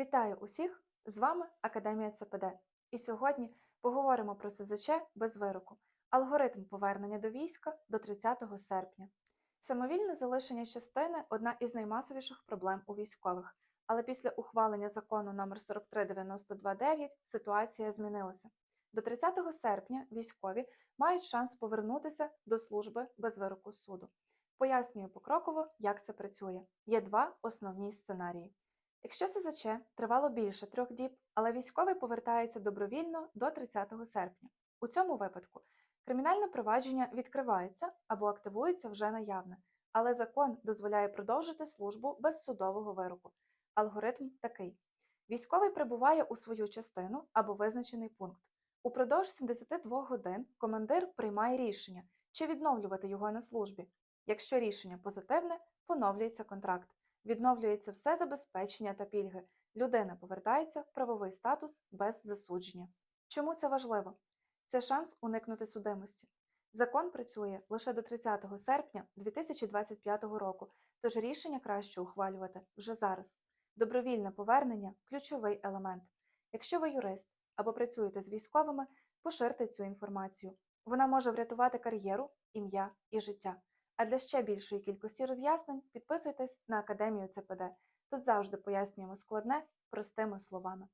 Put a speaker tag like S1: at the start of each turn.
S1: Вітаю усіх! З вами Академія ЦПД. І сьогодні поговоримо про СЗЧ без вироку, алгоритм повернення до війська до 30 серпня. Самовільне залишення частини одна із наймасовіших проблем у військових, але після ухвалення закону номер 43929 ситуація змінилася. До 30 серпня військові мають шанс повернутися до служби без вироку суду. Пояснюю покроково, як це працює. Є два основні сценарії. Якщо СЗЧ тривало більше трьох діб, але військовий повертається добровільно до 30 серпня. У цьому випадку кримінальне провадження відкривається або активується вже наявне, але закон дозволяє продовжити службу без судового вироку. Алгоритм такий: військовий прибуває у свою частину або визначений пункт. Упродовж 72 годин командир приймає рішення, чи відновлювати його на службі. Якщо рішення позитивне, поновлюється контракт відновлюється все забезпечення та пільги. Людина повертається в правовий статус без засудження. Чому це важливо? Це шанс уникнути судимості. Закон працює лише до 30 серпня 2025 року, тож рішення краще ухвалювати вже зараз. Добровільне повернення ключовий елемент. Якщо ви юрист або працюєте з військовими, поширте цю інформацію. Вона може врятувати кар'єру, ім'я і життя. А для ще більшої кількості роз'яснень підписуйтесь на Академію ЦПД. Тут завжди пояснюємо складне простими словами.